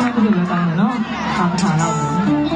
น่าจะถึงแล้วกันเนาะตามภาษาเรา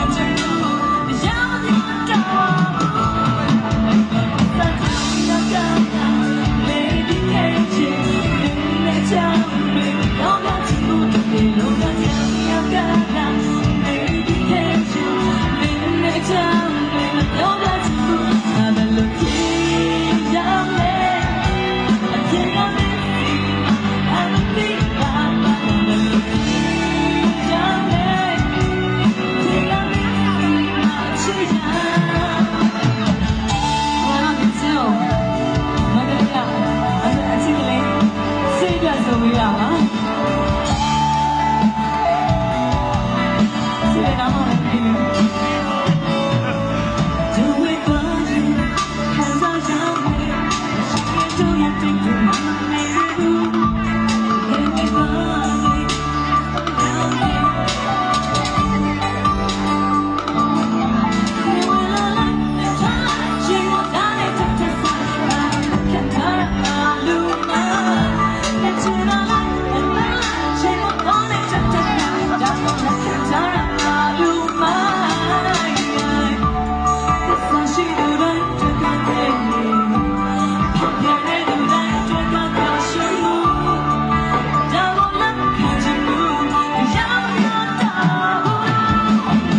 i'm turning magical ဆိုရပါ